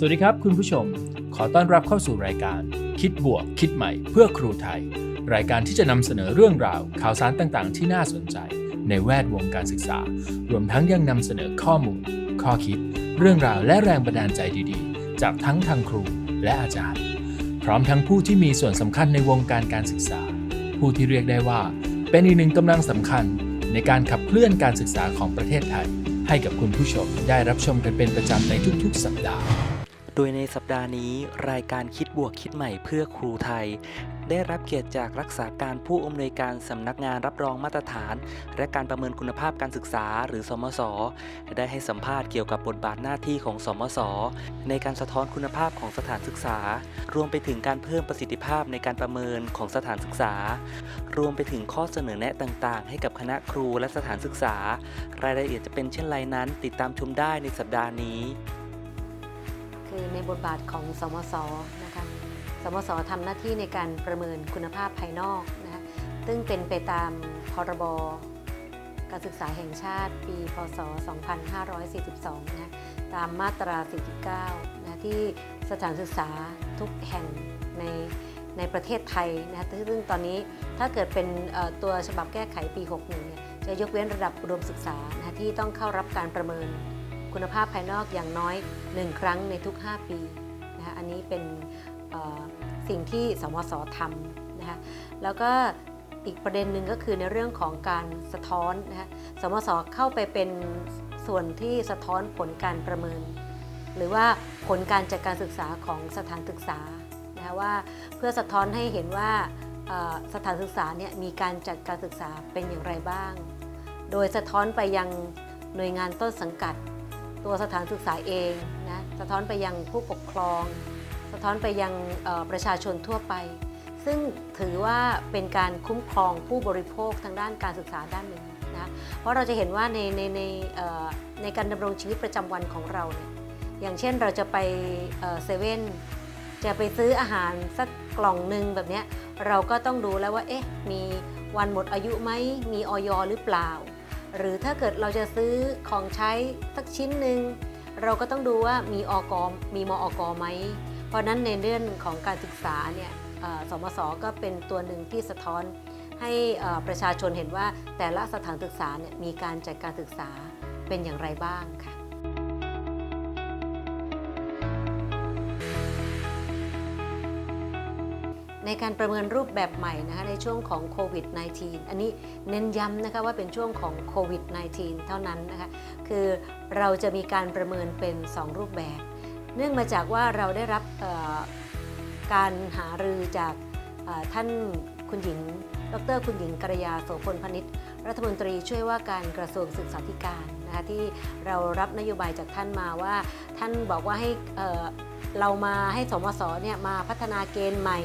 สวัสดีครับคุณผู้ชม ขอต้อนรับเข้าสู่รายการ คิดบวก คิดใหม่ เพื่อครูไทย รายการที่จะนำเสนอเรื่องราว ข่าวสารต่างๆ ที่น่าสนใจ ในแวดวงการศึกษา รวมทั้งยังนำเสนอข้อมูล ข้อคิด เรื่องราวและแรงบันดาลใจดีๆ จากทั้งทางครูและอาจารย์ พร้อมทั้งผู้ที่มีส่วนสำคัญในวงการการศึกษา ผู้ที่เรียกได้ว่า เป็นอีกหนึ่งกำลังสำคัญ ในการขับเคลื่อนการศึกษาของประเทศไทย ให้กับคุณผู้ชมได้รับชมกันเป็นประจำในทุกๆ สัปดาห์ ดยในสัปดาห์นี้รายการคิดบวกคิดใหม่เพื่อครูไทย ได้รับเกียรติจากรักษาการผู้อำนวยการสำนักงานรับรองมาตรฐาน และการประเมินคุณภาพการศึกษาหรือสมศได้ให้สัมภาษณ์เกี่ยวกับบทบาทหน้าที่ของสมศในการสะท้อนคุณภาพของสถานศึกษา รวมไปถึงการเพิ่มประสิทธิภาพในการประเมินของสถานศึกษา รวมไปถึงข้อเสนอแนะต่างๆ ให้กับคณะครูและสถานศึกษา รายละเอียดจะเป็นเช่นไรนั้น ติดตามชมได้ในสัปดาห์นี้ คือในบทบาทของสมศนะคะสมศทำหน้าที่ในการประเมินคุณภาพภายนอกนะคะซึ่งเป็นไปตามพรบการศึกษาแห่งชาติปี พศ 2542 นะตามมาตรา 49 นะที่สถานศึกษาทุกแห่งในในประเทศไทยนะซึ่งตอนนี้ถ้าเกิดเป็นตัวฉบับแก้ไขปี 61 เนี่ยจะยกเว้นระดับอุดมศึกษานะที่ต้องเข้ารับการประเมินคุณภาพภายนอกอย่างน้อย 1ครั้งในทุก 5 ปีนะคะอันนี้เป็นสิ่งที่สมศทำนะคะแล้วก็อีกประเด็นหนึ่งก็คือในเรื่องของการสะท้อนนะคะสมศเข้าไปเป็นส่วนที่สะท้อนผลการประเมิน หรือว่าผลการจัดการศึกษาของสถานศึกษานะคะว่าเพื่อสะท้อนให้เห็นว่าสถานศึกษาเนี่ยมีการจัดการศึกษาเป็นอย่างไรบ้าง โดยสะท้อนไปยังหน่วยงานต้นสังกัด ตัวสถานศึกษาเองนะสะท้อนไปยังผู้ปกครอง สะท้อนไปยังประชาชนทั่วไป ซึ่งถือว่าเป็นการคุ้มครองผู้บริโภคทางด้านการศึกษาด้านหนึ่งนะเพราะเราจะเห็นว่าในในในในการดำรงชีวิตประจำวันของเราเนี่ยอย่างเช่นเราจะไปเซเว่นจะไปซื้ออาหารสักกล่องหนึ่งแบบนี้เราก็ต้องดูแล้วว่าเอ๊ะมีวันหมดอายุไหมมีออยหรือเปล่า หรือถ้าเกิดเราจะซื้อของใช้สักชิ้นหนึ่งเราก็ต้องดูว่ามีอกมีมอกอไหม เพราะนั้นในเรื่องของการศึกษาเนี่ยสมศก็เป็นตัวหนึ่งที่สะท้อนให้ประชาชนเห็นว่าแต่ละสถานศึกษาเนี่ยมีการจัดการศึกษาเป็นอย่างไรบ้างค่ะ ในการประเมินรูปแบบใหม่นะคะในช่วงของโควิด -19 อันนี้เน้นย้ำนะคะว่าเป็นช่วงของโควิด -19 เท่านั้นนะคะคือเราจะมีการประเมินเป็น 2 รูปแบบ เนื่องมาจากว่าเราได้รับการหารือจากท่านคุณหญิง ดรคุณหญิงกระยาโสพลพนิษฐ์รัฐมนตรีช่วยว่าการกระทรวงศึกษาธิการนะคะที่เรารับนโยบายจากท่านมาว่า ท่านบอกว่าให้เเรามาให้สมศเนี่ยมาพัฒนาเกณฑ์ใหม่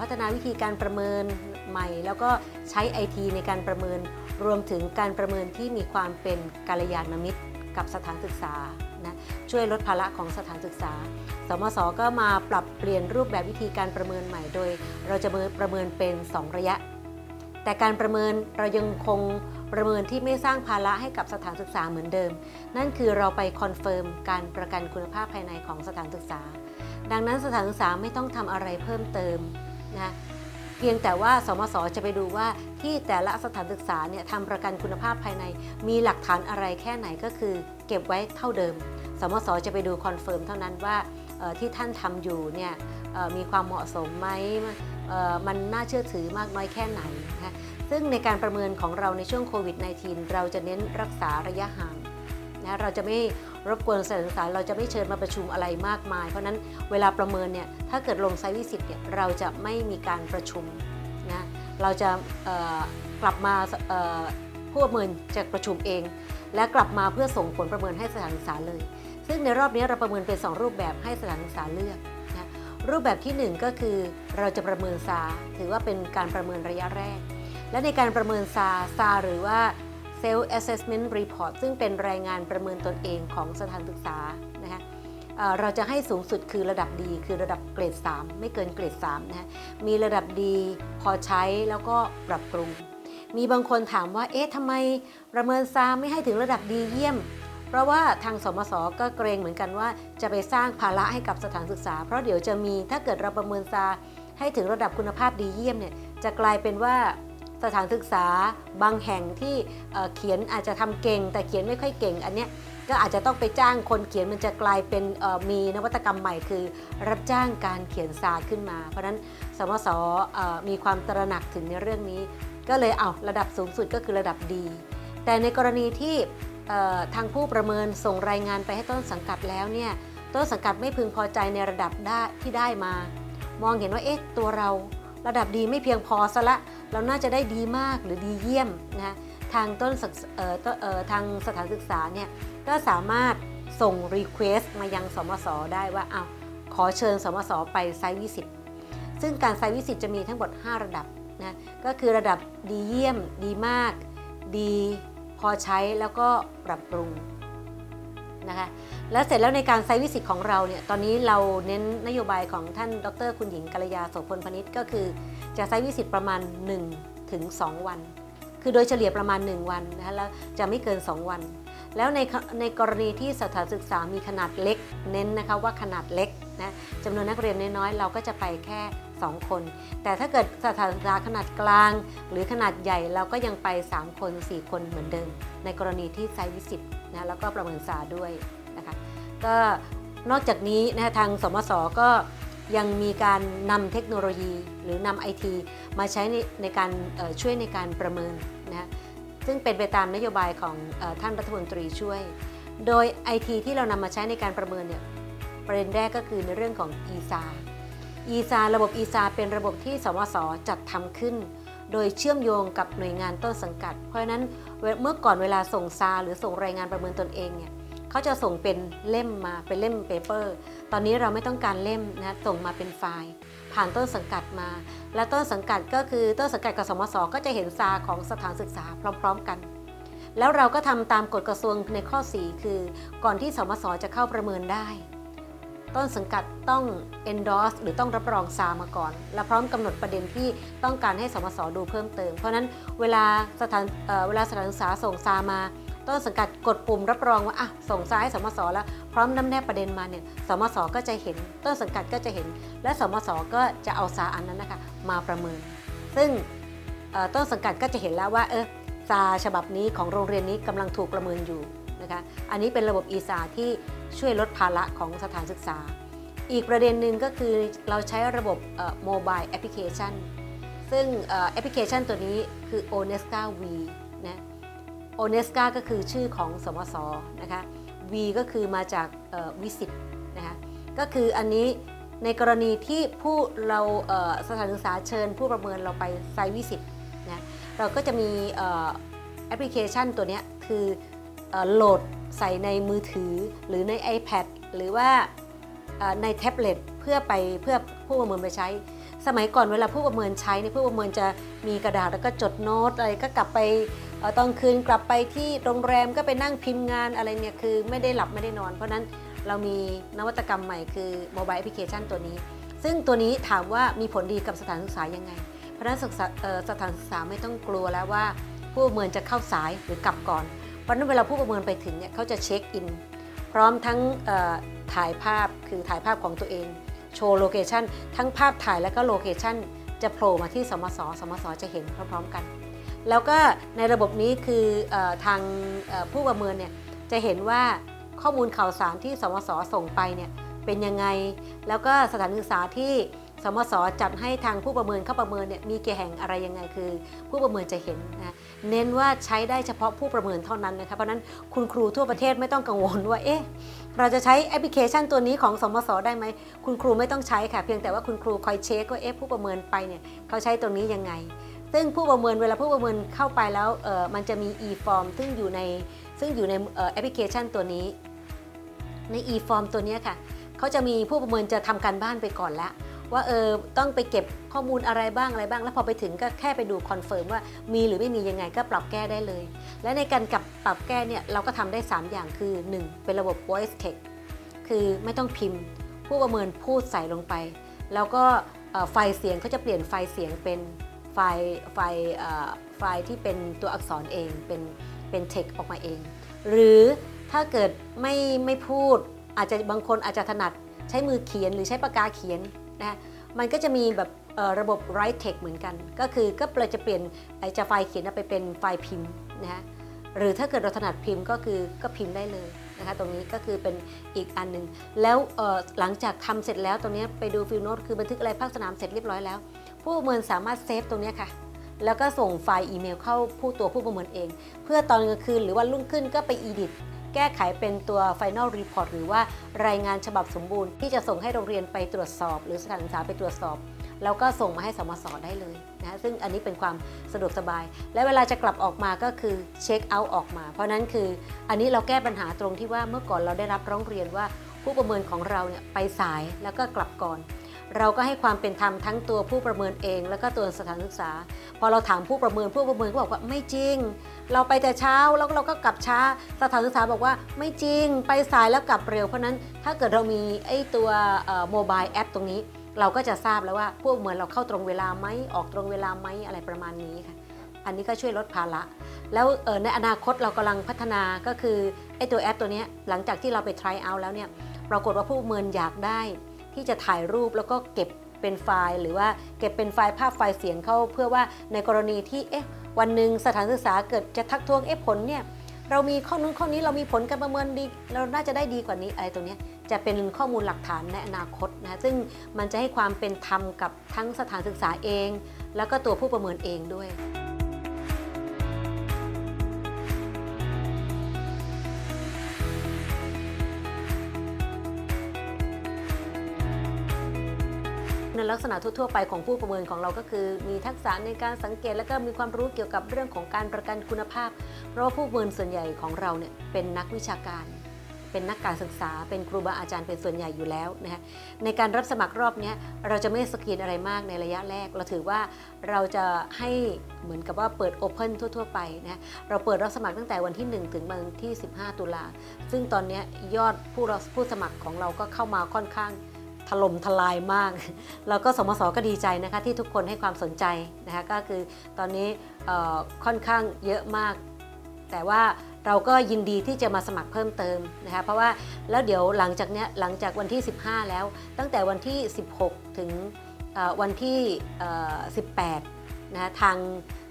พัฒนาวิธีการประเมินใหม่ แล้วก็ใช้ไอทีในการประเมิน รวมถึงการประเมินที่มีความเป็นกาลยานมิตรกับสถานศึกษานะช่วยลดภาระของสถานศึกษา สมศก็มาปรับเปลี่ยนรูปแบบวิธีการประเมินใหม่โดย เราจะประเมินเป็น 2 ระยะ แต่การประเมินเรายังคงประเมินที่ไม่สร้างภาระให้กับสถานศึกษาเหมือนเดิม นั่นคือเราไปคอนเฟิร์มการประกันคุณภาพภายในของสถานศึกษา ดังนั้นสถานศึกษาไม่ต้องทำอะไรเพิ่มเติม นะเพียงแต่ว่าสมศจะไปดูว่าที่แต่ละสถานศึกษาเนี่ยทำประกันคุณภาพภายใน มีหลักฐานอะไรแค่ไหนก็คือ เก็บไว้เท่าเดิม สมศจะไปดูคอนเฟิร์มเท่านั้นว่าที่ท่านทำอยู่เนี่ยมีความเหมาะสมไหมมันน่าเชื่อถือมากน้อยแค่ไหนนะคะซึ่งในการประเมินของเราในช่วงโควิด -19 เราจะเน้นรักษาระยะห่างนะเราจะไม่ รบกวนสถานศึกษาเราจะไม่เชิญมาประชุมอะไรมากมาย เพราะนั้นเวลาประเมินเนี่ยถ้าเกิดลงไซต์วิสิตเนี่ยเราจะไม่มีการประชุมนะเราจะกลับมาเอ่อผู้ประเมินจะประชุมเอง และกลับมาเพื่อส่งผลประเมินให้สถานศึกษาเลย ซึ่งในรอบนี้เราประเมินเป็น 2 รูปแบบให้สถานศึกษาเลือกนะรูปแบบทีหนึ่1 ก็คือเราจะประเมินซาถือว่าเป็นการประเมินระยะแรก และในการประเมินซาซาหรือว่า Self Assessment Report ซึ่งเป็นรายงานประเมินตนเองของสถานศึกษานะคะเราจะให้สูงสุดคือระดับดีคือระดับเกรด 3 ไม่เกินเกรด3นะฮะมีระดับดีพอใช้แล้วก็ปรับปรุง มีบางคนถามว่าเอ๊ะทำไมประเมินซาไม่ให้ถึงระดับดีเยี่ยม เพราะว่าทางสมศก็เกรงเหมือนกันว่าจะไปสร้างภาระให้กับสถานศึกษา เพราะเดี๋ยวจะมีถ้าเกิดเราประเมินซาให้ถึงระดับคุณภาพดีเยี่ยมเนี่ยจะกลายเป็นว่า สถานศึกษาบางแห่งที่เขียนอาจจะทำเก่ง แต่เขียนไม่ค่อยเก่ง อันเนี้ยก็อาจจะต้องไปจ้างคนเขียนมันจะกลายเป็นมีนวัตกรรมใหม่คือ รับจ้างการเขียนซาขึ้นมา เพราะฉะนั้นสมศมีความตระหนักถึงในเรื่องนี้ ก็เลยเอาระดับสูงสุดก็คือระดับดี แต่ในกรณีที่ทางผู้ประเมินส่งรายงานไปให้ต้นสังกัดแล้วเนี่ยต้นสังกัดไม่พึงพอใจในระดับได้ที่ได้มา มองเห็นว่าเอ๊ะตัวเรา ระดับดีไม่เพียงพอซะละ เราน่าจะได้ดีมากหรือดีเยี่ยมนะทางต้นศึกทางสถานศึกษาเนี่ยก็สามารถส่ง Request มายังสมศได้ว่าเอาขอเชิญสมศไปไซต์วิสิตซึ่งการไซต์วิสิตจะมีทั้งหมด 5 ระดับนะก็คือระดับดีเยี่ยม ดีมาก ดีพอใช้แล้วก็ปรับปรุง นะคะแล้วเสร็จแล้วในการไซต์วิสิตของเราเนี่ยตอนนี้เราเน้นนโยบายของท่านดร คุณหญิงกัลยาโสพลพนิษฐ์ก็คือ จะไซต์วิสิตประมาณ 1 ถึง 2 วัน คือโดยเฉลี่ยประมาณ 1 วันนะคะแล้วจะไม่เกิน 2 วัน แล้วในในกรณีที่สถานศึกษามีขนาดเล็ก เน้นนะคะว่าขนาดเล็กนะจำนวนนักเรียนน้อยๆเราก็จะไปแค่ 2 คน แต่ถ้าเกิดสถานศึกษาขนาดกลาง หรือขนาดใหญ่เราก็ยังไป 3 คน 4 คนเหมือนเดิม ในกรณีที่ไซต์วิสิตนะแล้วก็ประเมินสาด้วยนะคะก็นอกจากนี้นะทางสมศก็ยังมีการนำเทคโนโลยีหรือนำไอทีมาใช้ในในการช่วยในการประเมินนะซึ่งเป็นไปตามนโยบายของอท่านรัฐมนตรีช่วย โดย IT ที่เรานำมาใช้ในการประเมินเนี่ยประเด็นแรกก็คือในเรื่องของ ESA ESA ระบบ ESA เป็นระบบที่สมศจัดทำขึ้น โดยเชื่อมโยงกับหน่วยงานต้นสังกัด เพราะฉะนั้นเมื่อก่อนเวลาส่งซาหรือส่งรายงานประเมินตนเองเนี่ยเขาจะส่งเป็นเล่มมาเป็นเล่มเปเปอร์ ตอนนี้เราไม่ต้องการเล่มนะส่งมาเป็นไฟล์ ผ่านต้นสังกัดมา และต้นสังกัดก็คือต้นสังกัดกับสมศก็จะเห็นซาของสถานศึกษาพร้อม ๆ กันแล้วเราก็ทำตามกฎกระทรวงในข้อ 4 คือ ก่อนที่สมศจะเข้าประเมินได้ ต้นสังกัดต้อง endorse หรือต้องรับรองซามาก่อน และพร้อมกำหนดประเด็นที่ต้องการให้สมศดูเพิ่มเติม เพราะฉะนั้นเวลาสถานเเวลาสถานศึกษาส่งซามาต้นสังกัดกดปุ่มรับรองว่าอะส่งซาให้สมศแล้วพร้อมน้ำแนบประเด็นมาเนี่ยสมศก็จะเห็น ต้นสังกัดก็จะเห็น และสมศก็จะเอาซาอันนั้นนะคะมาประเมิน ซึ่งต้นสังกัดก็จะเห็นแล้วว่าเออซาฉบับนี้ของโรงเรียนนี้กำลังถูกประเมินอยู่ นะคะ อันนี้เป็นระบบอีซาที่ช่วยลดภาระของสถานศึกษา อีกประเด็นหนึ่งก็คือเราใช้ระบบโมบายแอปพลิเคชันซึ่งแอปพลิเคชันตัวนี้คือ Onesca V นะ Onesca ก็คือชื่อของสมศนะคะ V ก็คือมาจากวิสิตนะคะ ก็คืออันนี้ในกรณีที่ผู้เราเสถานศึกษาเชิญผู้ประเมินเราไปไซต์วิสิตนะเราก็จะมีแอปพลิเคชันตัวนี้คือ โหลดใส่ในมือถือหรือใน iPad หรือว่าในแท็บเล็ตเพื่อไปเพื่อผู้ประเมินไปใช้ สมัยก่อนเวลาผู้ประเมินใช้เนี่ยผู้ประเมินจะมีกระดาษแล้วก็จดโน้ตอะไรก็กลับไปตอนคืนกลับไปที่โรงแรมก็ไปนั่งพิมพ์งานอะไรเนี่ยคือไม่ได้หลับไม่ได้นอน เพราะนั้นเรามีนวัตกรรมใหม่คือโมบายแอปพลิเคชันตัวนี้ ซึ่งตัวนี้ถามว่ามีผลดีกับสถานศึกษายังไง เพราะนั้นสถานศึกษาไม่ต้องกลัวแล้วว่า ผู้ประเมินจะเข้าสายหรือกลับก่อน เพราะนั้นเวลาผู้ประเมินไปถึงเนี่ยเขาจะเช็คอิน พร้อมทั้งถ่ายภาพคือถ่ายภาพของตัวเอง โชว์โลเคชันทั้งภาพถ่ายและก็โลเคชันจะโผล่มาที่สมสสมสจะเห็นพร้อมๆกัน แล้วก็ในระบบนี้คืออทางผู้ประเมินเนี่ยจะเห็นว่าข้อมูลข่าวสารที่สมสส่งไปเนี่ยเป็นยังไง แล้วก็สถานศึกษาที่ สมสจัดให้ทางผู้ประเมินเข้าประเมินเนี่ยมีกี่แห่งอะไรยังไงคือ ผู้ประเมินจะเห็นนะเน้นว่าใช้ได้เฉพาะผู้ประเมินเท่านั้นนะคะเพราะนั้นคุณครูทั่วประเทศไม่ต้องกังวลว่าเอ๊ะเราจะใช้แอปพลิเคชันตัวนี้ของสมสได้ไหมคุณครูไม่ต้องใช้ค่ะ เพียงแต่ว่าคุณครูคอยเช็คว่าเอ๊ะผู้ประเมินไปเนี่ยเขาใช้ตรงนี้ยังไง ซึ่งผู้ประเมินเวลาผู้ประเมินเข้าไปแล้วเออมันจะมี e-form ซึ่งอยู่ในซึ่งอยู่ในแอปพลิเคชันตัวนี้ ใน e-form ตัวนี้ค่ะเขาจะมีผู้ประเมินจะทำการบ้านไปก่อนแล้ว ว่าเออต้องไปเก็บข้อมูลอะไรบ้างอะไรบ้าง แล้วพอไปถึงก็แค่ไปดูคอนเฟิร์มว่ามีหรือไม่มียังไงก็ปรับแก้ได้เลย และในการกับปรับแก้เนี่ยเราก็ทำได้ 3 อย่างคือ 1 เป็นระบบ voice text คือไม่ต้องพิมพ์ ผู้ประเมินพูดใส่ลงไป แล้วก็ไฟล์เสียงเขาจะเปลี่ยนไฟล์เสียงเป็นไฟล์ไฟล์ไฟล์ที่เป็นตัวอักษรเองเป็นเป็น text ออกมาเอง หรือถ้าเกิดไม่ไม่พูดอาจจะบางคนอาจจะถนัดใช้มือเขียนหรือใช้ปากกาเขียน นะมันก็จะมีแบบระบบ write text เหมือนกัน ก็คือก็เราจะเปลี่ยนไอจะไฟล์เขียนไปเป็นไฟล์พิมพ์นะฮะหรือถ้าเกิดเราถนัดพิมพ์ก็คือก็พิมพ์ได้เลยนะคะตรงนี้ก็คือเป็นอีกอันหนึ่งแล้วหลังจากทำเสร็จแล้วตรงนี้ไปดูฟิลโนตคือบันทึกอะไรภาคสนามเสร็จเรียบร้อยแล้ว ผู้ประเมินสามารถเซฟตรงนี้ค่ะแล้วก็ส่งไฟล์อีเมลเข้าผู้ตัวผู้ประเมินเอง เพื่อตอนกลางคืนหรือวันรุ่งขึ้นก็ไปอีดิท แก้ไขเป็นตัว Final Report หรือว่ารายงานฉบับสมบูรณ์ ที่จะส่งให้โรงเรียนไปตรวจสอบ หรือสถานศึกษาไปตรวจสอบ แล้วก็ส่งมาให้สมสได้เลยนะซึ่งอันนี้เป็นความสะดวกสบาย และเวลาจะกลับออกมาก็คือเช็คเอาท์ออกมา เพราะนั้นคืออันนี้เราแก้ปัญหาตรงที่ว่าเมื่อก่อนเราได้รับร้องเรียนว่าผู้ประเมินของเราเนี่ยไปสายแล้วก็กลับก่อน เราก็ให้ความเป็นธรรมทั้งตัวผู้ประเมินเอง แล้วก็ตัวสถานศึกษา พอเราถามผู้ประเมินผู้ประเมินก็บอกว่าไม่จริง เราไปแต่เช้าแล้วเราก็กลับช้า สถานศึกษาบอกว่าไม่จริง ไปสายแล้วกลับเร็ว เพราะนั้นถ้าเกิดเรามีไอ้ตัวโมบายแอปตรงนี้ เราก็จะทราบแล้วว่าผู้ประเมินเราเข้าตรงเวลาไหมออกตรงเวลาไหมอะไรประมาณนี้ค่ะอันนี้ก็ช่วยลดภาระ แล้วในอนาคตเรากำลังพัฒนาก็คือไอ้ตัวแอปตัวนี้หลังจากที่เราไป try out แล้วเนี่ยปรากฏว่าผู้ประเมินอยากได้ ที่จะถ่ายรูปแล้วก็เก็บเป็นไฟล์ หรือว่าเก็บเป็นไฟล์ภาพไฟล์เสียงเข้า เพื่อว่าในกรณีที่เอ๊ะวันหนึ่งสถานศึกษาเกิดจะทักท้วงเอ๊ะผลเนี่ยเรามีข้อนู้นข้อนี้เรามีผลการประเมินดีเราน่าจะได้ดีกว่านี้อะไรตรงเนี้ยจะเป็นข้อมูลหลักฐานในอนาคตนะซึ่งมันจะให้ความเป็นธรรมกับทั้งสถานศึกษาเอง แล้วก็ตัวผู้ประเมินเองด้วย ในลักษณะทั่ว ๆ ไปของผู้ประเมินของเราก็คือ มีทักษะในการสังเกต และก็มีความรู้เกี่ยวกับเรื่องของการประกันคุณภาพ เพราะว่าผู้ประเมินส่วนใหญ่ของเราเนี่ยเป็นนักวิชาการ เป็นนักการศึกษา เป็นครูบาอาจารย์เป็นส่วนใหญ่อยู่แล้วนะคะในการรับสมัครรอบนี้เราจะไม่สกรีนอะไรมากในระยะแรก เราถือว่าเราจะให้เหมือนกับว่าเปิดโอเพนทั่ว ๆ ไปนะเราเปิดรับสมัครตั้งแต่วันที่ 1 ถึงวันที่ 15 ตุลาซึ่งตอนนี้ยยอดผู้รับผู้สมัครของเราก็เข้ามาค่อนข้าง ถล่มทลายมาก แล้วก็สมสก็ดีใจนะคะที่ทุกคนให้ความสนใจนะคะก็คือตอนนี้ค่อนข้างเยอะมาก แต่ว่าเราก็ยินดีที่จะมาสมัครเพิ่มเติมนะคะเพราะว่าแล้วเดี๋ยวหลังจากเนี้ยหลังจากวันที่ 15 แล้ว ตั้งแต่วันที่ 16 ถึงวันที่ 18นะคะทาง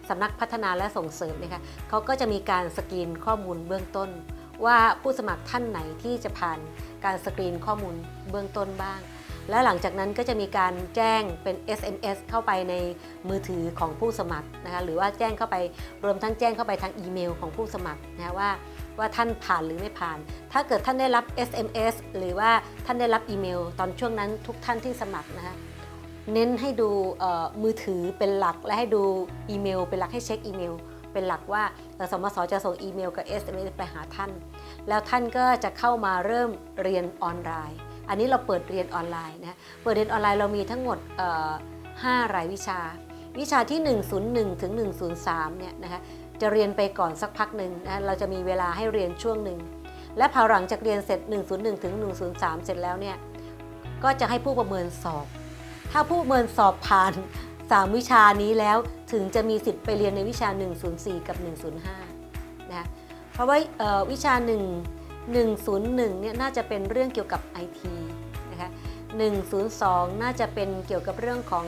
สำนักพัฒนาและส่งเสริมนะคะเขาก็จะมีการสกรีนข้อมูลเบื้องต้น ว่าผู้สมัครท่านไหนที่จะผ่านการสกรีนข้อมูลเบื้องต้นบ้าง และหลังจากนั้นก็จะมีการแจ้งเป็น SMS เข้าไปในมือถือของผู้สมัครนะคะหรือว่าแจ้งเข้าไปรวมทั้งแจ้งเข้าไปทางอีเมลของผู้สมัครนะว่าว่าท่านผ่านหรือไม่ผ่าน ถ้าเกิดท่านได้รับ SMS หรือว่าท่านได้รับอีเมล ตอนช่วงนั้นทุกท่านที่สมัครนะคะเน้นให้ดูมือถือเป็นหลักและให้ดูอีเมล เป็นหลักให้เช็คอีเมล เป็นหลักว่าสมสจะส่งอีเมลกับ SMS ไปหาท่าน แล้วท่านก็จะเข้ามาเริ่มเรียนออนไลน์ อันนี้เราเปิดเรียนออนไลน์นะเปิดเรียนออนไลน์เรามีทั้งหมด5รายวิชา วิชาที่ 101 ถึง 103 เนี่ยนะคะจะเรียนไปก่อนสักพักหนึ่งนะเราจะมีเวลาให้เรียนช่วงหนึ่ง และพอหลังจากเรียนเสร็จ 101 ถึง 103 เสร็จแล้วเนี่ยก็จะให้ผู้ประเมินสอบ ถ้าผู้ประเมินสอบผ่าน 3 วิชานี้แล้วถึงจะมีสิทธิ์ไปเรียนในวิชา 104 กับ 105 นะคะเพราะว่าวิชา 1 101เนี่ยน่าจะเป็นเรื่องเกี่ยวกับ IT นะคะ102 น่าจะเป็นเกี่ยวกับเรื่องของ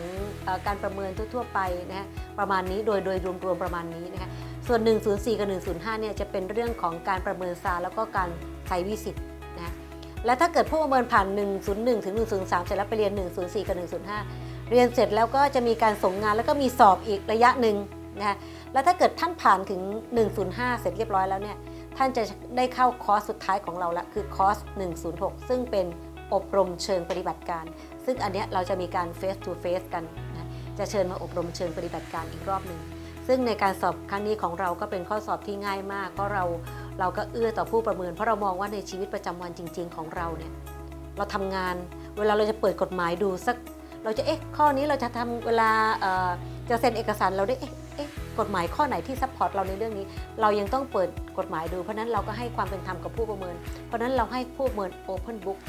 อการประเมินทั่วๆไปนะฮะประมาณนี้โดยโดยรวมๆประมาณนี้นะคะส่วน 104 กับ 105เนี่ยจะเป็นเรื่องของการประเมินซาแล้วก็การใช้วิสิตนะและถ้าเกิดผู้ประเมินผ่าน 101 ถึง 103 เสร็จแล้วไปเรียน 104 กับ 105 เรียนเสร็จแล้วก็จะมีการส่งงานแล้วก็มีสอบอีกระยะหนึ่งนะคะแล้วถ้าเกิดท่านผ่านถึง 105 เสร็จเรียบร้อยแล้วเนี่ย ท่านจะได้เข้าคอร์สสุดท้ายของเราละคือคอร์ส 106 ซึ่งเป็นอบรมเชิงปฏิบัติการ ซึ่งอันเนี้ยเราจะมีการ face to face กันนะจะเชิญมาอบรมเชิงปฏิบัติการอีกรอบหนึ่งซึ่งในการสอบครั้งนี้ของเราก็เป็นข้อสอบที่ง่ายมาก เพราะเราเราก็เอื้อต่อผู้ประเมิน เพราะเรามองว่าในชีวิตประจำวันจริง ๆ ของเราเนี่ยเราทำงานเวลาเราจะเปิดกฎหมายดูสัก เราจะเอ๊ะข้อนี้เราจะทำเวลาเอ่อจะเซ็นเอกสารเราได้เอ๊ะ กฎหมายข้อไหนที่ซัพพอร์ตเราในเรื่องนี้ เรายังต้องเปิดกฎหมายดู เพราะนั้นเราก็ให้ความเป็นธรรมกับผู้ประเมิน เพราะนั้นเราให้ผู้ประเมิน Open Book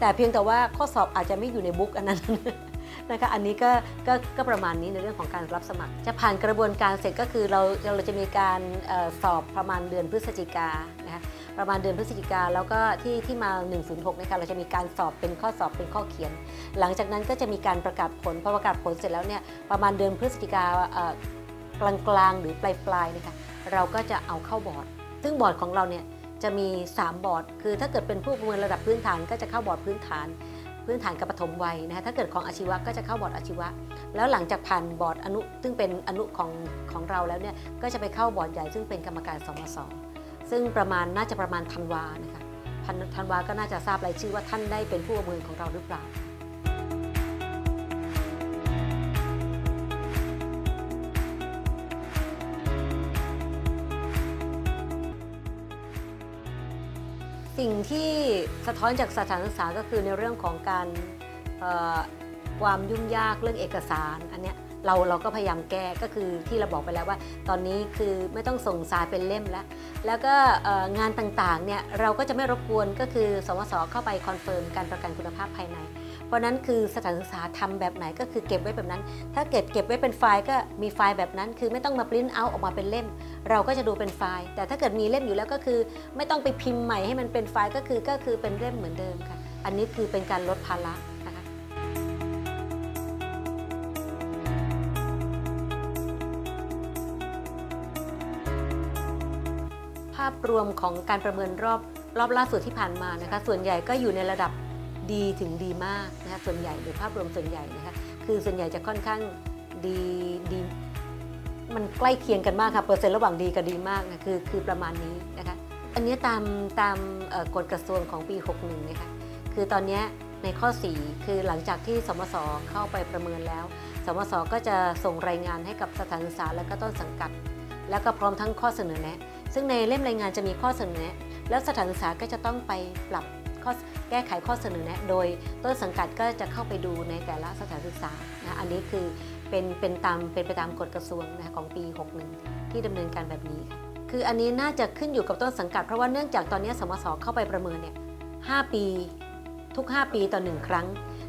แต่เพียงแต่ว่าข้อสอบอาจจะไม่อยู่ในบุ๊กอันนั้นนะคะอันนี้ก็ก็ก็ประมาณนี้ในเรื่องของการรับสมัคร จะผ่านกระบวนการเสร็จก็คือเราเราจะมีการออสอบประมาณเดือนพฤศจิกานะคะประมาณเดือนพฤศจิกาแล้วก็ที่ที่มา 106นะคะเราจะมีการสอบเป็นข้อสอบเป็นข้อเขียน หลังจากนั้นก็จะมีการประกาศผลพอประกาศผลเสร็จแล้วเนี่ยประมาณเดือนพฤศจิกา กลางๆ หรือปลายๆนะคะเราก็จะเอาเข้าบอร์ด ซึ่งบอร์ดของเราเนี่ยจะมี 3 บอร์ด คือถ้าเกิดเป็นผู้ประเมินระดับพื้นฐานก็จะเข้าบอร์ดพื้นฐาน พื้นฐานกับปฐมวัยนะคะถ้าเกิดของอาชีวะก็จะเข้าบอร์ดอาชีวะ แล้วหลังจากผ่านบอร์ดอนุ ซึ่งเป็นอนุของของเราแล้วเนี่ยก็จะไปเข้าบอร์ดใหญ่ซึ่งเป็นกรรมการสมศซึ่งประมาณน่าจะประมาณธันวานะคะธันวาก็น่าจะทราบรายชื่อว่าท่านได้เป็นผู้ประเมินของเราหรือเปล่า สิ่งที่สะท้อนจากสถานศึกษาก็คือในเรื่องของการความยุ่งยากเรื่องเอกสารอันเนี้ยเราเราก็พยายามแก้ก็คือที่เราบอกไปแล้วว่า ตอนนี้คือไม่ต้องส่งสายเป็นเล่มแล้ว แล้วก็งานต่างๆเนี่ยเราก็จะไม่รบกวนก็คือสวสเข้าไปคอนเฟิร์มการประกันคุณภาพภายใน ราะนั้นคือสถานศึกษาทำแบบไหนก็คือเก็บไว้แบบนั้น ถ้าเก็บเก็บไว้เป็นไฟล์ก็มีไฟล์แบบนั้น คือไม่ต้องมาปริ้นเอาออกมาเป็นเล่ม เราก็จะดูเป็นไฟล์ แต่ถ้าเกิดมีเล่มอยู่แล้วก็คือ ไม่ต้องไปพิมพ์ใหม่ให้มันเป็นไฟล์ก็คือก็คือเป็นเล่มเหมือนเดิมค่ะ อันนี้คือเป็นการลดภาระนะคะภาพรวมของการประเมินรอบรอบล่าสุดที่ผ่านมานะคะ ส่วนใหญ่ก็อยู่ในระดับ ดีถึงดีมากนะคะส่วนใหญ่หรือภาพรวมส่วนใหญ่นะคะคือส่วนใหญ่จะค่อนข้างดีดี มันใกล้เคียงกันมากค่ะเปอร์เซ็นต์ระหว่างดีกับดีมากนะคือคือประมาณนี้นะคะอันนี้ตามตามกฎกระทรวงของปี 61นะคะคือตอนเนี้ยในข้อ 4 คือหลังจากที่สมสเข้าไปประเมินแล้ว สมสก็จะส่งรายงานให้กับสถานศึกษาและก็ต้นสังกัด แล้วก็พร้อมทั้งข้อเสนอแนะ ซึ่งในเล่มรายงานจะมีข้อเสนอแนะ แล้วสถานศึกษาก็จะต้องไปปรับข้อ แก้ไขข้อเสนอแนะโดยต้นสังกัดก็จะเข้าไปดูในแต่ละสถานศึกษานะอันนี้คือเป็นเป็นตามเป็นไปตามกฎกระทรวงนะของปี 61 ที่ดำเนินการแบบนี้ คืออันนี้น่าจะขึ้นอยู่กับต้นสังกัด เพราะว่าเนื่องจากตอนนี้สมสเข้าไปประเมินเนี่ย5ปีทุก 5 ปีต่อ 1 ครั้ง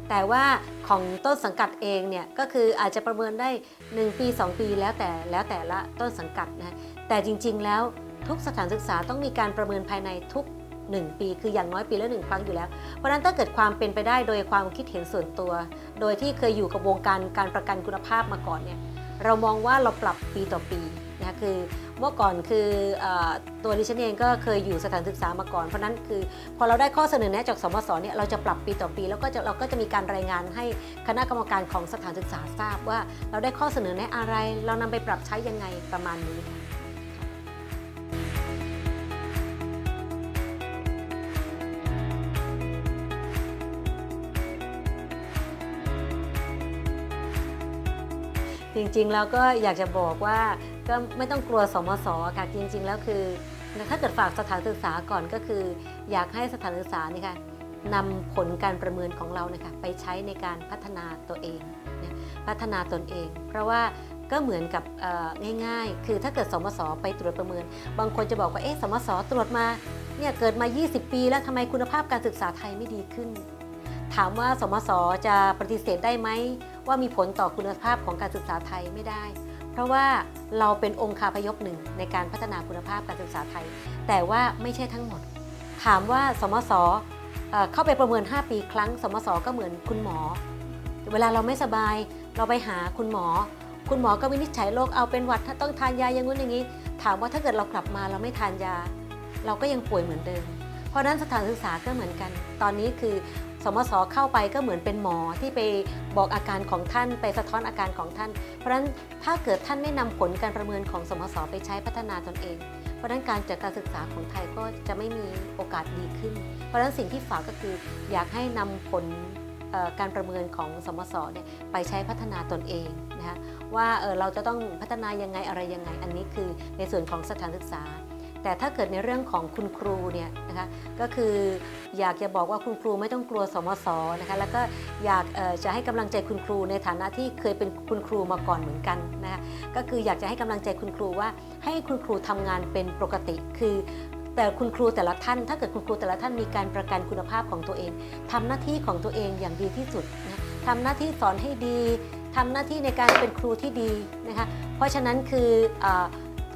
แต่ว่าของต้นสังกัดเองเนี่ยก็คืออาจจะประเมินได้ 1 ปี 2 ปีแล้วแต่แล้วแต่ละต้นสังกัดนะแต่จริงๆแล้วทุกสถานศึกษาต้องมีการประเมินภายในทุก 1 ปี คืออย่างน้อยปีละหนึ่งครั้งอยู่แล้ว เพราะฉะนั้นถ้าเกิดความเป็นไปได้โดยความคิดเห็นส่วนตัว โดยที่เคยอยู่กับวงการการประกันคุณภาพมาก่อนเนี่ยเรามองว่าเราปรับปีต่อปีนะคะคือเมื่อก่อนคืออตัวดิฉันเองก็เคยอยู่สถานศึกษามาก่อน เพราะนั้นคือพอเราได้ข้อเสนอแนะจากสมสเนี่ยเราจะปรับปีต่อปี แล้วก็จะเราก็จะมีการรายงานให้คณะกรรมการของสถานศึกษาทราบว่า เราได้ข้อเสนอแนะอะไร เรานำไปปรับใช้ยังไงประมาณนี้ จริงๆแล้วก็อยากจะบอกว่าก็ไม่ต้องกลัวสมสค่ะจริง ๆ แล้วคือ ถ้าเกิดฝากสถานศึกษาก่อนก็คือ อยากให้สถานศึกษานี่ค่ะนำผลการประเมินของเราเนี่ยค่ะไปใช้ในการพัฒนาตัวเองนี่ยพัฒนาตนเอง เพราะว่าก็เหมือนกับง่ายๆ คือถ้าเกิดสมสไปตรวจประเมิน บางคนจะบอกว่าเอ๊ะสมสตรวจมาเนี่ยเกิดมา 20 ปี แล้วทำไมคุณภาพการศึกษาไทยไม่ดีขึ้น ถามว่าสมสจะปฏิเสธได้ไหม ว่ามีผลต่อคุณภาพของการศึกษาไทยไม่ได้ เพราะว่าเราเป็นองค์คาพยพหนึ่งในการพัฒนาคุณภาพการศึกษาไทย แต่ว่าไม่ใช่ทั้งหมด ถามว่าสมสเข้าไปประเมิน 5 ปีครั้ง สมสก็เหมือนคุณหมอ เวลาเราไม่สบายเราไปหาคุณหมอ คุณหมอก็วินิจฉัยโรคเอาเป็นหวัดถ้าต้องทานยาอย่างนู้นอย่างนี้ ถามว่าถ้าเกิดเรากลับมาเราไม่ทานยา เราก็ยังป่วยเหมือนเดิม เพราะนั้นสถานศึกษาก็เหมือนกัน ตอนนี้คือ สมสเข้าไปก็เหมือนเป็นหมอที่ไปบอกอาการของท่านไปสะท้อนอาการของท่าน เพราะฉะนั้นถ้าเกิดท่านไม่นำผลการประเมินของสมสไปใช้พัฒนาตนเอง เพราะฉะนั้นการจัดการศึกษาของไทยก็จะไม่มีโอกาสดีขึ้น เพราะฉะนั้นสิ่งที่ฝากก็คืออยากให้นำผลการประเมินของสมสเนี่ยไปใช้พัฒนาตนเองนะคะว่าเเราจะต้องพัฒนายังไงอะไรยังไง อันนี้คือในส่วนของสถานศึกษา แต่ถ้าเกิดในเรื่องของคุณครูเนี่ยนะคะก็คืออยากจะบอกว่าคุณครูไม่ต้องกลัวสมสนะคะแล้วก็อยากจะให้กำลังใจคุณครูในฐานะที่เคยเป็นคุณครูมาก่อนเหมือนกันนะคะก็คืออยากจะให้กำลังใจคุณครูว่าให้คุณครูทำงานเป็นปกติ คือแต่คุณครูแต่ละท่าน ถ้าเกิดคุณครูแต่ละท่านมีการประกันคุณภาพของตัวเองทำหน้าที่ของตัวเองอย่างดีที่สุดนะทำหน้าที่สอนให้ดีทำหน้าที่ในการเป็นครูที่ดีนะคะเพราะฉะนั้นคืออ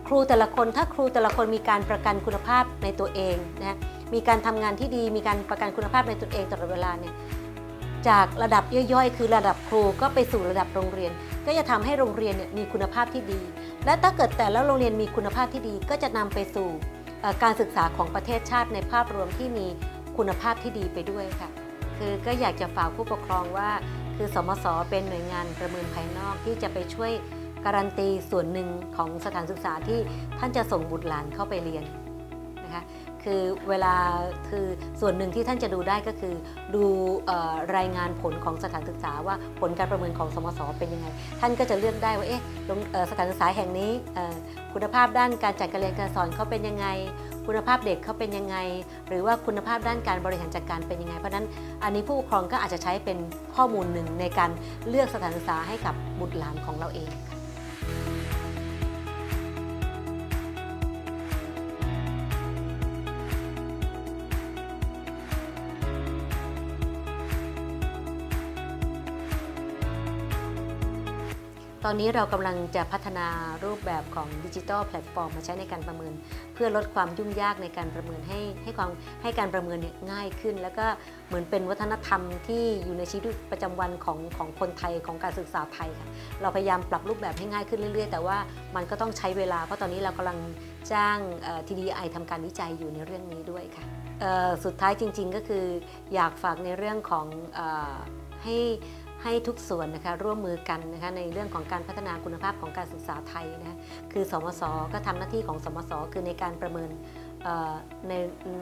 ครูแต่ละคนถ้าครูแต่ละคนมีการประกันคุณภาพในตัวเองนะมีการทำงานที่ดีมีการประกันคุณภาพในตัวเองตลอดเวลาเนี่ยจากระดับย่อยๆ คือระดับครูก็ไปสู่ระดับโรงเรียน ก็จะทำให้โรงเรียนเนี่ยมีคุณภาพที่ดี และถ้าเกิดแต่ละโรงเรียนมีคุณภาพที่ดี ก็จะนำไปสู่การศึกษาของประเทศชาติในภาพรวมที่มีคุณภาพที่ดีไปด้วยค่ะ คือก็อยากจะฝากผู้ปกครองว่า คือสมสเป็นหน่วยงานประเมินภายนอกที่จะไปช่วย การันตีส่วนหนึ่งของสถานศึกษาที่ท่านจะส่งบุตรหลานเข้าไปเรียนนะคะคือเวลาคือส่วนหนึ่งที่ท่านจะดูได้ก็คือ ดูเอ่อรายงานผลของสถานศึกษาว่าผลการประเมินของสมสเป็นยังไง ท่านก็จะเลือกได้ว่าเอ๊ะสถานศึกษาแห่งนี้คุณภาพด้านการจัดการเรียนการสอนเขาเป็นยังไง คุณภาพเด็กเขาเป็นยังไง หรือว่าคุณภาพด้านการบริหารจัดการเป็นยังไง เพราะฉะนั้นอันนี้ผู้ปกครองก็อาจจะใช้เป็นข้อมูลหนึ่งในการเลือกสถานศึกษาให้กับบุตรหลานของเราเองค่ะ อนนี้เรากำลังจะพัฒนารูปแบบของดิจิทัลแพลตฟอร์มมาใช้ในการประเมิน เพื่อลดความยุ่งยากในการประเมินให้ให้ความให้การประเมินเนี่ยง่ายขึ้น แล้วก็เหมือนเป็นวัฒนธรรมที่อยู่ในชีวิตประจำวันของของคนไทยของการศึกษาไทยค่ะเราพยายามปรับรูปแบบให้ง่ายขึ้นเรื่อย ๆ แต่ว่ามันก็ต้องใช้เวลา เพราะตอนนี้เรากำลังจ้าง TDI ทำการวิจัยอยู่ในเรื่องนี้ด้วยค่ะสุดท้ายจริง ๆ ก็คืออยากฝากในเรื่องของอให้ ให้ทุกส่วนนะคะร่วมมือกันนะคะในเรื่องของการพัฒนาคุณภาพของการศึกษาไทยนะคือสมสก็ทำหน้าที่ของสมสคือในการประเมินใน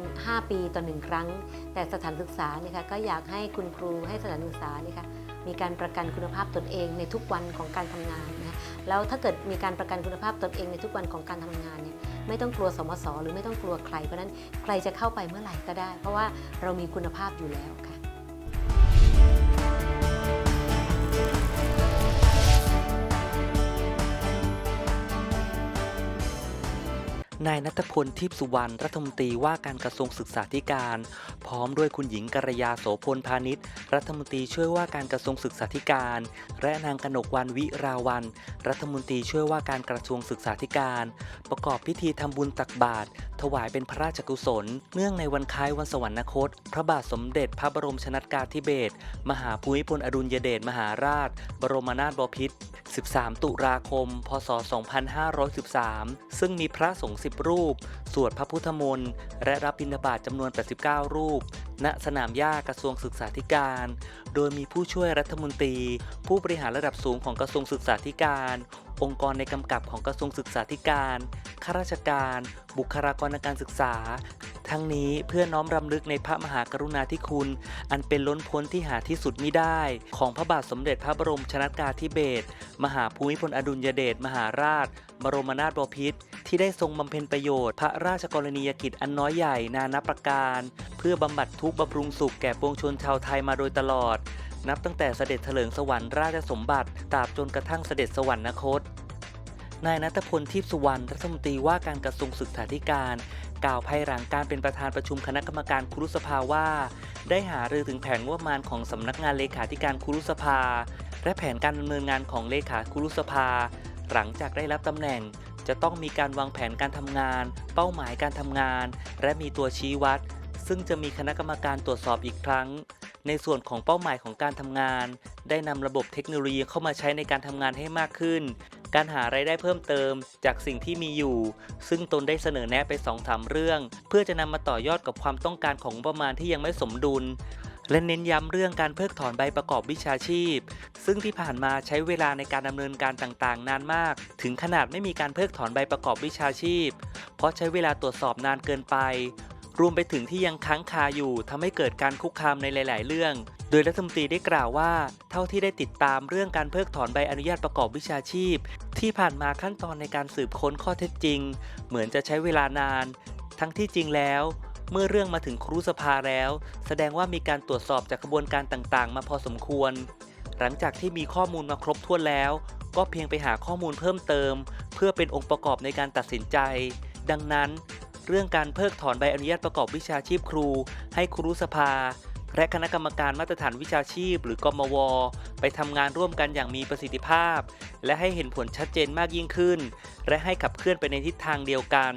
5 ปีต่อหนึ่งครั้ง แต่สถานศึกษาเนี่ยค่ะก็อยากให้คุณครูให้สถานศึกษาเนี่ยค่ะมีการประกันคุณภาพตนเองในทุกวันของการทำงานนะแล้วถ้าเกิดมีการประกันคุณภาพตนเองในทุกวันของการทำงานเนี่ยไม่ต้องกลัวสมสหรือไม่ต้องกลัวใครเพราะนั้นใครจะเข้าไปเมื่อไหร่ก็ได้ เพราะว่าเรามีคุณภาพอยู่แล้วค่ะ นายนัทพลทิพสุวรรณรัฐมนตรีว่าการกระทรวงศึกษาธิการ พร้อมด้วยคุณหญิงกัลยาโสพลพาณิชย์ รัฐมนตรีช่วยว่าการกระทรวงศึกษาธิการ และนางกนกวันวิราวันรัฐมนตรีช่วยว่าการกระทรวงศึกษาธิการ ประกอบพิธีทำบุญตักบาตรถวายเป็นพระราชกุศล เนื่องในวันคล้ายวันสวรรคต พระบาทสมเด็จพระบรมชนกาธิเบศรมหาภูมิพลอดุลยเดชมหาราช บรมนาถบพิตร 13 ตุลาคม พศ 2513 ซึ่งมีพระสงฆ์10รูป สวดพระพุทธมนต์และรับบิณฑบาตจำนวน 89 รูป ณสนามหญ้ากระทรวงศึกษาธิการ โดยมีผู้ช่วยรัฐมนตรี ผู้บริหารระดับสูงของกระทรวงศึกษาธิการ องค์กรในกำกับของกระทรวงศึกษาธิการข้าราชการ บุคลากรทางการศึกษา ทั้งนี้เพื่อน้อมรำลึกในพระมหากรุณาธิคุณ อันเป็นล้นพ้นที่หาที่สุดมิได้ ของพระบาทสมเด็จพระบรมชนกาธิเบศรมหาภูมิพลอดุลยเดชมหาราช บรมนาถบพิตรที่ได้ทรงบำเพ็ญประโยชน์ พระราชกรณียกิจอันน้อยใหญ่นานับประการ เพื่อบำบัดทุกข์บำรุงสุขแก่ปวงชนชาวไทยมาโดยตลอด นับตั้งแต่เสด็จเถลิงสวรรค์ราชสมบัติตราบจนกระทั่งเสด็จสวรรคตนายนัทพลทิพสุวรรณรัฐมนตรีว่าการกระทรวงศึกษาธิการ กล่าวภายหลังการเป็นประธานประชุมคณะกรรมการครุสภาว่า ได้หารือถึงแผนงบประมาณของสำนักงานเลขาธิการครุสภา และแผนการดำเนินงานของเลขาครุสภา หลังจากได้รับตำแหน่งจะต้องมีการวางแผนการทำงาน เป้าหมายการทำงาน และมีตัวชี้วัด ซึ่งจะมีคณะกรรมการตรวจสอบอีกครั้ง ในส่วนของเป้าหมายของการทำงาน ได้นำระบบเทคโนโลยีเข้ามาใช้ในการทำงานให้มากขึ้น การหารายได้เพิ่มเติมจากสิ่งที่มีอยู่ ซึ่งตนได้เสนอแนะไป2อสาเรื่อง เพื่อจะนำมาต่อยอดกับความต้องการของประมาณที่ยังไม่สมดุลและเน้นย้ำเรื่องการเพิกถอนใบประกอบวิชาชีพ ซึ่งที่ผ่านมาใช้เวลาในการดำเนินการต่างๆ นานมาก ถึงขนาดไม่มีการเพิกถอนใบประกอบวิชาชีพ เพราะใช้เวลาตรวจสอบนานเกินไป รวมไปถึงที่ยังค้างคาอยู่ทำให้เกิดการคุกคามในหลาย ๆ เรื่อง โดยรัฐมนตรีได้กล่าวว่า เท่าที่ได้ติดตามเรื่องการเพิกถอนใบอนุญาตประกอบวิชาชีพ ที่ผ่านมาขั้นตอนในการสืบค้นข้อเท็จจริง เหมือนจะใช้เวลานาน ทั้งที่จริงแล้วเมื่อเรื่องมาถึงครูสภาแล้ว แสดงว่ามีการตรวจสอบจากกระบวนการต่าง ๆ มาพอสมควร หลังจากที่มีข้อมูลมาครบถ้วนแล้ว ก็เพียงไปหาข้อมูลเพิ่มเติม เพื่อเป็นองค์ประกอบในการตัดสินใจ ดังนั้น เรื่องการเพิกถอนใบอนุญาตประกอบวิชาชีพครู ให้ครูสภา และคณะกรรมการมาตรฐานวิชาชีพ หรือกมว ไปทำงานร่วมกันอย่างมีประสิทธิภาพ และให้เห็นผลชัดเจนมากยิ่งขึ้น และให้ขับเคลื่อนไปในทิศทางเดียวกัน